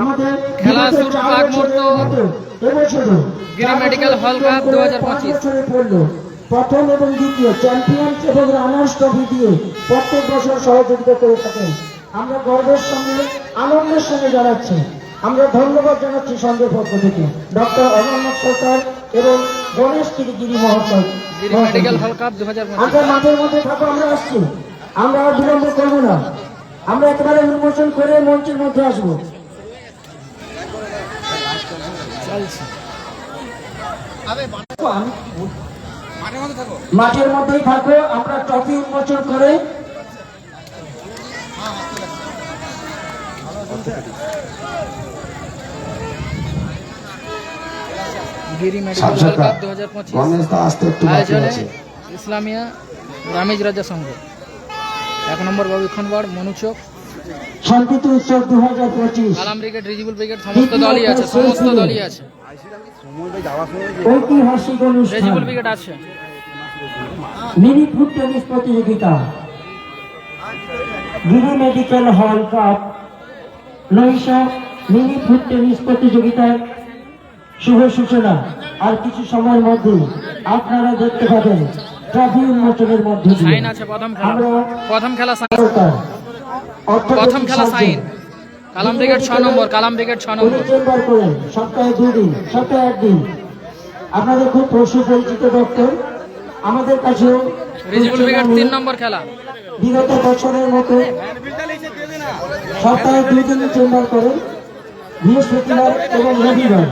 আমাদের খেলা শুরু আগ মুহূর্ত মতো এবছরও গিরি চার মেডিকেল হল কাপ করে 2025 পাঁচ প্রথম এবং দ্বিতীয় চ্যাম্পিয়ন্স এবং রানার্স ট্রফি দিয়ে প্রত্যেক বছর সহযোগিতা করে থাকেন। আমরা গর্বের সঙ্গে আনন্দের সঙ্গে জানাচ্ছি। আমরা ধন্যবাদ জানাচ্ছি সঙ্গের পক্ষ থেকে। ডক্টর অমরনাথ সরকার এবং গণেশ মহাশয়। আমরা মাঠের মধ্যে থাকো আমরা আসছি। আমরা আর বিলম্ব করব না। আমরা একেবারে উন্মোচন করে মঞ্চের মধ্যে আসব। মাঠের মধ্যেই থাকো আমরা ট্রফি উন্মোচন করে ইসলামিয়া রামিজ রাজা সংঘ। এক নম্বর বাবু খনবাড় মনুচক শান্তিতে উৎসব দু হাজার পঁচিশ। আলাম ব্রিগেড রিজিবুল ব্রিগেড সমস্ত দলই আছে সমস্ত দলই আছে। ঐতিহাসিক অনুষ্ঠান। রেজিবুল ব্রিগেড আছে। মিনি ফুট টেনিস প্রতিযোগিতা। Giri medical hall cup. নৈশা mini foot tennis প্রতিযোগিতার শুভ সূচনা। আর কিছু সময়ের মধ্যে আপনারা দেখতে পাবেন ট্রফি উন্মোচনের মধ্যে দিয়ে। সাইন আছে প্রথম খেলা। প্রথম খেলা সাইন। প্রথম খেলা সাইন। কালাম ব্রিগেড ছ নম্বর কালাম ব্রিগেড ছ নম্বর। উনি চেম্বার করেন সপ্তাহে দুদিন সপ্তাহে একদিন আপনাদের খুব পরিচিত ডক্টর। আমাদের কাছেও রিজিবুল ব্রিগেড তিন নম্বর খেলা। বিগত বছরের মতো সপ্তাহে দুই দিন চেম্বার করেন বৃহস্পতিবার এবং রবিবার।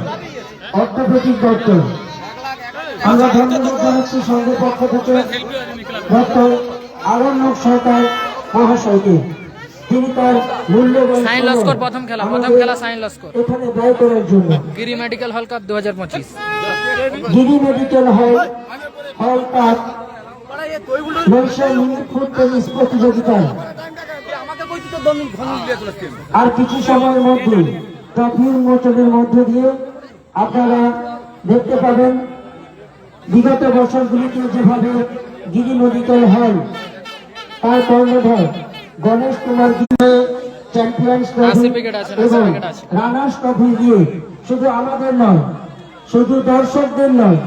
Orthopedic doctor. আমরা ধন্যবাদ জানাচ্ছি সঙ্গে পক্ষ থেকে ডক্টর আরণ্যক সরকার মহাশয়কে তিনি তার মূল্যবান সাইন লস্কর প্রথম খেলা প্রথম খেলা সাইন লস্কর। এখানে ব্যয় করার জন্য। গিরি মেডিকেল হল কাপ দু হাজার পঁচিশ। গিরি মেডিকেল হল হল কাপ প্রতিযোগিতায় আর কিছু সময়ের মধ্যে ট্রফি উন্মোচনের মধ্য দিয়ে আপনারা দেখতে পাবেন বিগত বছরগুলিতে যেভাবে গিরি মেডিকেল হল তার কর্ণধার গণেশ কুমার গিরি চ্যাম্পিয়ন্স নাসির এবং রানার্স ট্রফি দিয়ে শুধু আমাদের নয় শুধু দর্শকদের নয়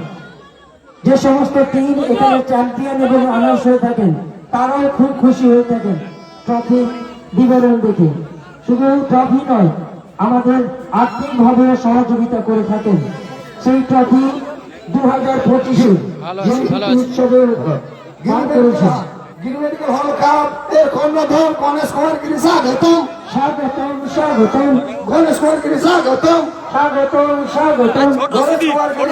যে সমস্ত টিম এখানে চ্যাম্পিয়ন এবং আনার্স হয়ে থাকেন তারাও খুব খুশি হয়ে থাকেন ট্রফি বিবরণ দেখে। শুধু ট্রফি নয় আমাদের আর্থিকভাবে সহযোগিতা করে থাকেন। সেই ট্রফি দু হাজার পঁচিশে উৎসবের গান। উৎসবে করেছেন। গিরিমেডিকেল হল কাপ এর কর্ণধর গণেশ কুমার গিরি স্বাগতম স্বাগতম। স্বাগতম গণেশ কুমার গিরি স্বাগতম স্বাগতম স্বাগতম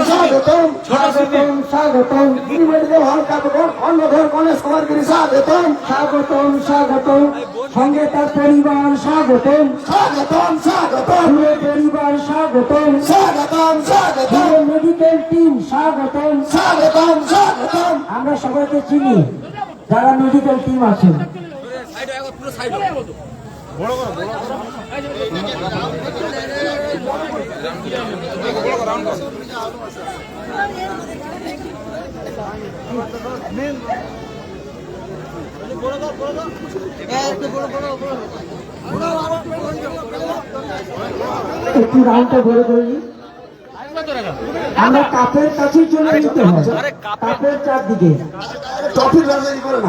স্বাগতম স্বাগতম স্বাগতম। গিরিমেডিকেল হল কাপ কর্ণধর গণেশ কুমার গিরি স্বাগতম। স্বাগতম স্বাগতম। সঙ্গে তার পরিবার স্বাগতম। স্বাগতম স্বাগতম। পুরো পরিবার স্বাগতম। স্বাগতম স্বাগতম। মেডিকেল টিম স্বাগতম। স্বাগতম স্বাগতম। আমরা সবাইকে চিনি যারা মেডিকেল টিম আছেন একটু রাউন্ডটা ঘুরে করি আমরা কাপের কাছেই চলে যেতে হয়। কাপের চারদিকে।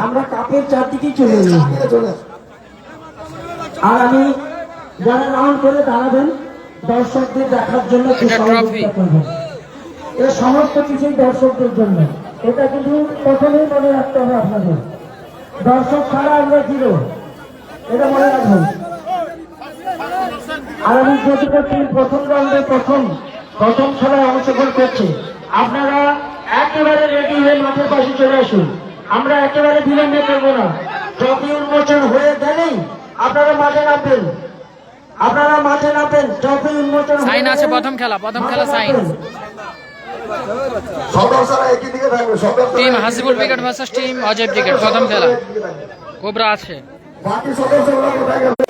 আমরা কাপের চারদিকেই চলে যাই চলে। আর আমি যারা রাউন্ড করে দাঁড়াবেন দর্শকদের দেখার জন্য এ সমস্ত কিছুই দর্শকদের জন্য। এটা কিন্তু প্রথমেই মনে রাখতে হবে আপনাদের। দর্শক ছাড়া আমরা জিরো। এটা মনে আর আমি যেটুকু টিম প্রথম রাউন্ডে প্রথম প্রথম খেলায় অংশগ্রহণ করছে। আপনারা একেবারে রেডি হয়ে মাঠের পাশে চলে আসুন। আমরা একেবারে বিলম্ব করব না। ট্রফি উন্মোচন হয়ে গেলেই আপনারা মাঠে নামবেন। আপনারা মাঠে নামবেন ট্রফি উন্মোচন সাইন আছে প্রথম খেলা প্রথম খেলা sign team Hasibul versus team Ajay প্রথম খেলা কোবরা আছে বাকি সদস্যরা কোথায় গেছে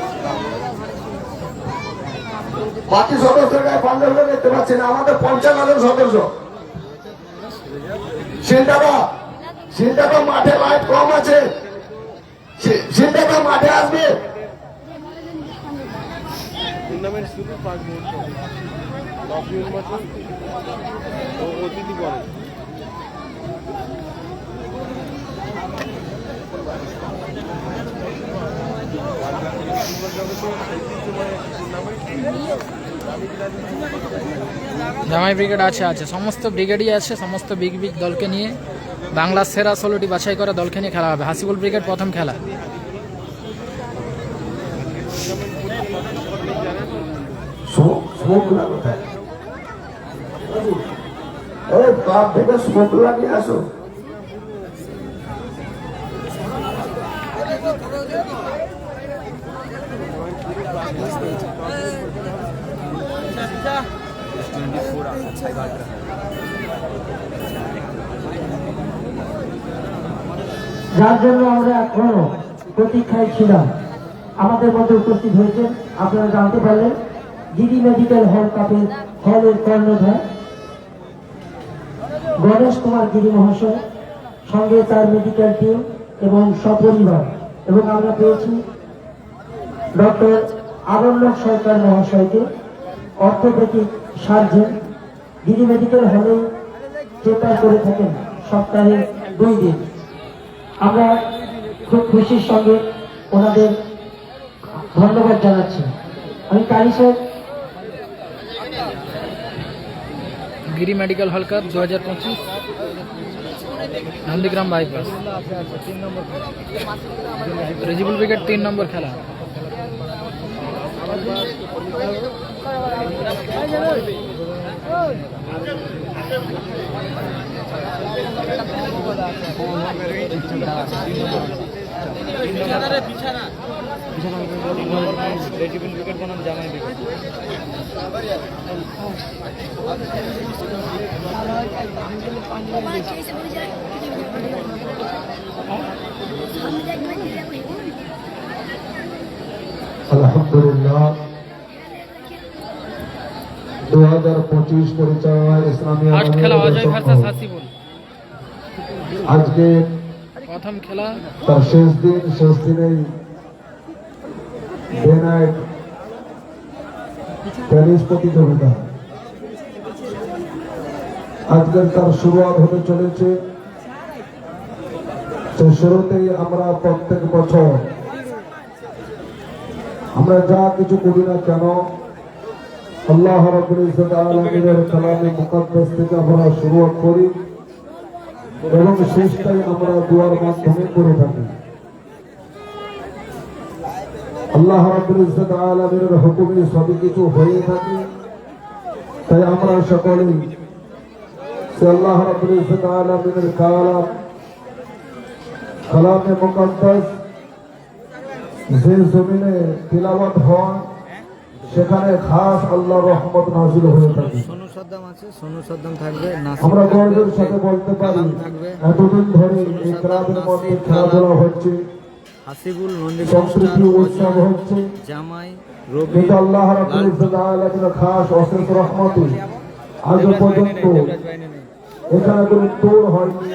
বাকি সদস্যরা পঞ্চাশ দেখতে পাচ্ছি না আমাদের পঞ্চান্ন জন সদস্য সিন্দাবা সিন্দাবা মাঠে লাইট কম আছে সিন্দাবা মাঠে আসবে টুর্নামেন্ট শুরু পাঁচ মুহূর্ত। অতিথি পরে জামাই ব্রিগেড আছে আছে। সমস্ত ব্রিগেডই আছে, সমস্ত বিগ বিগ দলকে নিয়ে বাংলার সেরা ষোলোটি বাছাই করা দলকে নিয়ে খেলা হবে। হাসিবুল ব্রিগেড প্রথম খেলা। স্মোক স্মোক কোথায় এই ক্লাব থেকে স্মোক লাগিয়ে আসো। যার জন্য আমরা এখনও প্রতীক্ষায় ছিলাম। আমাদের মধ্যে উপস্থিত হয়েছেন, আপনারা জানতে পারলেন। দিদি মেডিকেল হল কাপের হলের কর্ণধার। গণেশ কুমার গিরি মহাশয় সঙ্গে তার মেডিকেল টিম এবং সপরিবার। এবং আমরা পেয়েছি ডক্টর আরণ্যক সরকার মহাশয়কে অর্থোপেডিক সার্জন দিদি মেডিকেল হলে চেপার করে থাকেন সপ্তাহে দুই দিন। আমরা খুব খুশির সঙ্গে ওনাদের ধন্যবাদ জানাচ্ছি। আমি কালী সাহেব গিরি মেডিকেল হল কাপ দু হাজার পঁচিশ নন্দীগ্রাম বাইপাস রেজিবুল ব্রিগেড তিন নম্বর খেলা রেজিবুল ব্রিগেড বনাম জামাই ব্রিগেড আলহামদুলিল্লাহ দু হাজার পঁচিশ পরিচয় ইসলামী ফার্স্ট খেলা আমিরের অজয় ভার্সাস দর্শক। হাসিবুল আজকে প্রথম খেলা তার শেষ দিন শেষ দিনেই ডে প্রতিযোগিতা। আজকের তার শুরুয়াত হতে চলেছে। শুরুতেই আমরা প্রত্যেক বছর, আমরা যা কিছু করি না কেন, আল্লাহ আমরা শুরুয়াত করি এবং শেষটাই আমরা দুয়ার মাধ্যমে করে থাকি। আল্লাহ রাব্বুল ইজ্জত আলামিনের হুকুমে সবই কিছু হয়ে থাকে। তাই আমরা সকলেই সে আল্লাহ রাব্বুল ইজ্জত আলামিনের কালাম কালামে মুকদ্দাস যে জমিনে তিলাওয়াত হয় সেখানে খাস আল্লাহ রহমত নাজিল হয়ে থাকে। আমরা গর্বের সাথে বলতে পারি এতদিন ধরে এই ক্লাবের মধ্যে খেলাধুলা হচ্ছে। হাসিবুল সংস্কৃতি উৎসব হচ্ছে জামাই রবি আল্লাহ রাব্বুল ইজ্জত আলামিনের খাস অশেষ রহমতে। আজ পর্যন্ত এখানে কোনো তোর হয়নি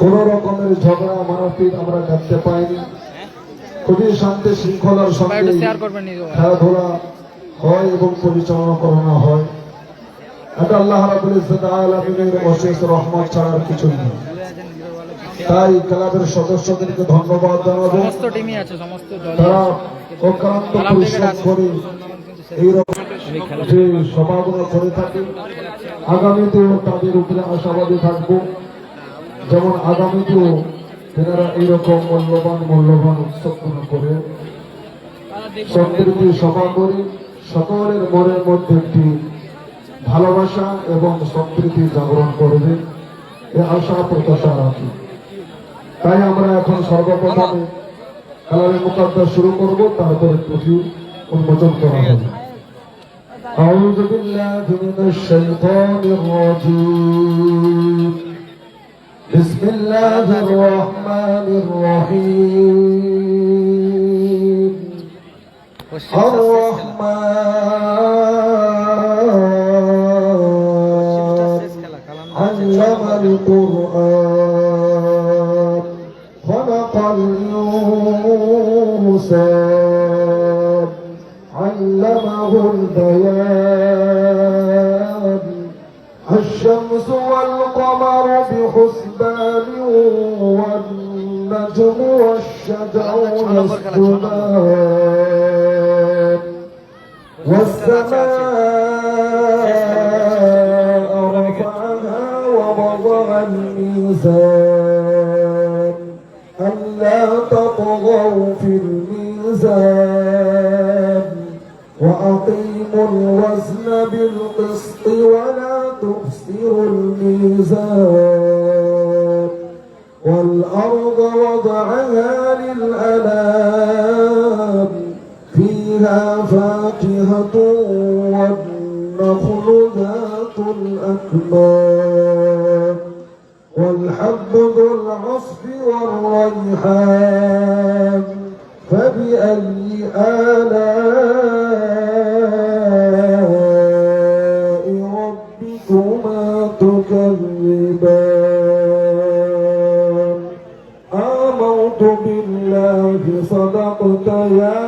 কোন রকমের ঝগড়া মারপিট আমরা দেখতে পাইনি। খুবই শান্তি শৃঙ্খলার সঙ্গে শেয়ার করবেন নিজে খেলাধুলা হয় এবং পরিচালনা করানো হয়। এটা আল্লাহ রাবুল ইজ্জত আলমিনের অশেষ রহমত ছাড়ার কিছু নেই তাই ক্লাবের সদস্যদেরকে ধন্যবাদ জানাব। সমস্ত টিমই আছে সমস্ত দল তারা অক্লান্ত পরিশ্রম করে এইরকম যে সভাগুলো করে থাকে। আগামীতেও তাদের উপরে আশাবাদী থাকব। যেমন আগামীতেও তেনারা এইরকম মূল্যবান মূল্যবান উৎসবগুলো করে সম্প্রীতি সভা করে সকলের মনের মধ্যে একটি ভালোবাসা এবং সম্প্রীতি জাগরণ করবে। এ আশা প্রত্যাশা রাখি। তাই আমরা এখন সর্বপ্রথমে কালামে মুকাদ্দাস শুরু করব তারপরে টুপি উন্মোচন করা হবে أعوذ بالله من الشيطان الرجيم بسم الله الرحمن الرحيم الرحمن يسجدان والسماء رفعها ووضع الميزان ألا تطغوا في الميزان وأقيموا الوزن بالقسط ولا تخسروا الميزان والأرض وضعها للأنام فيها فاكهة والنخل ذات الأكمام والحب ذو العصف والريحان فبأي آلاء ربكما تكذبان؟ آمنت بالله صدقت يا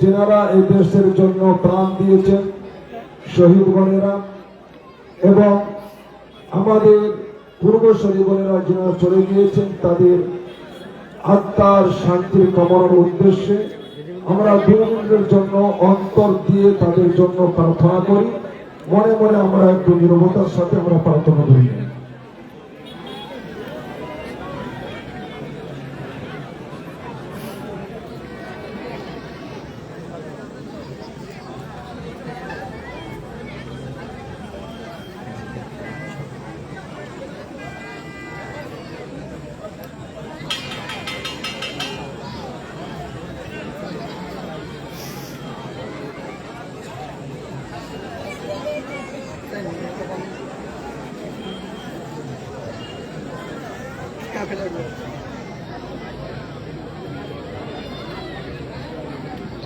যেনারা এই দেশের জন্য প্রাণ দিয়েছেন, শহীদ বোনেরা এবং আমাদের পূর্বশরী বোনেরা যারা চলে গিয়েছেন, তাদের আত্মার শান্তির কামনার উদ্দেশ্যে আমরা দু জন্য অন্তর দিয়ে তাদের জন্য প্রার্থনা করি। মনে মনে আমরা একটু নিরবতার সাথে আমরা প্রার্থনা করি।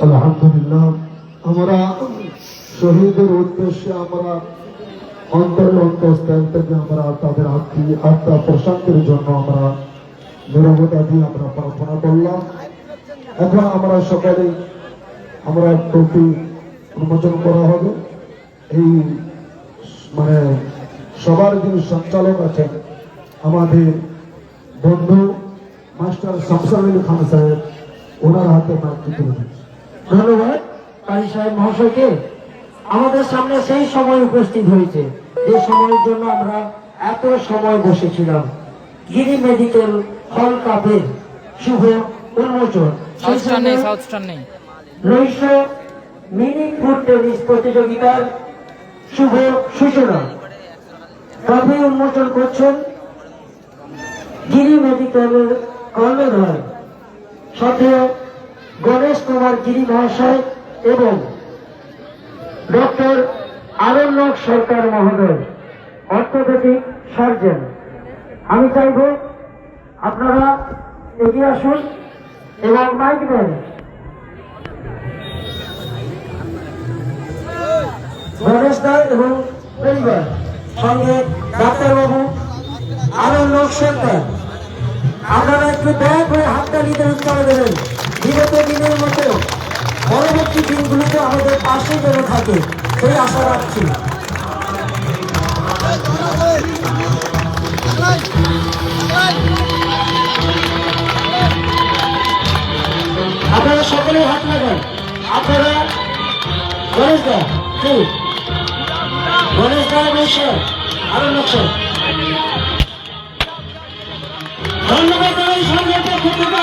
আলহামদুলিল্লাহ, আমরা শহীদের উদ্দেশ্যে আমরা অন্তরে অন্তঃস্থান থেকে আমরা তাদের আত্মী আত্মা প্রশান্তির জন্য আমরা নিরবতা দিয়ে আমরা প্রার্থনা করলাম। এখন আমরা সকালে, আমরা টপি উন্মোচন করা হবে। এই মানে সবার যিনি সঞ্চালক আছেন, আমাদের বন্ধু মাস্টার শামসান আলী খান সাহেব ওনার হাতে মার্কি তুলে ধন্যবাদ কাজী সাহেব মহাশয়কে। আমাদের সামনে সেই সময় উপস্থিত হয়েছে যে সময়ের জন্য আমরা এত সময় বসেছিলাম। গিরি মেডিকেল হল কাপের শুভ উন্মোচন। নৈশ মিনি ফুড টেনিস প্রতিযোগিতার শুভ সূচনা। ট্রফি উন্মোচন করছেন গিরি মেডিকেলের কর্ণধার। সাথে গণেশ কুমার গিরি মহাশয় এবং ডক্টর আরণ্যক সরকার মহোদয় অর্থোপেডিক সার্জন। আমি চাইব আপনারা এগিয়ে আসুন এবং মাইক দেন গণেশ দা এবং পরিবার, সঙ্গে ডাক্তারবাবু আরও লোক সরকার আপনারা একটু দয়া করে হাততালিতে উৎসাহ দেবেন। বিগত দিনের মতো পরবর্তী দিনগুলিতে আমাদের পাশে যেন থাকে, সেই আশা রাখছি। আপনারা সকলেই হাত লাগান। আপনারা গণেশ দা গণেশ দা এবং আরও নকশা ধন্যবাদ সঙ্গে পক্ষ থেকে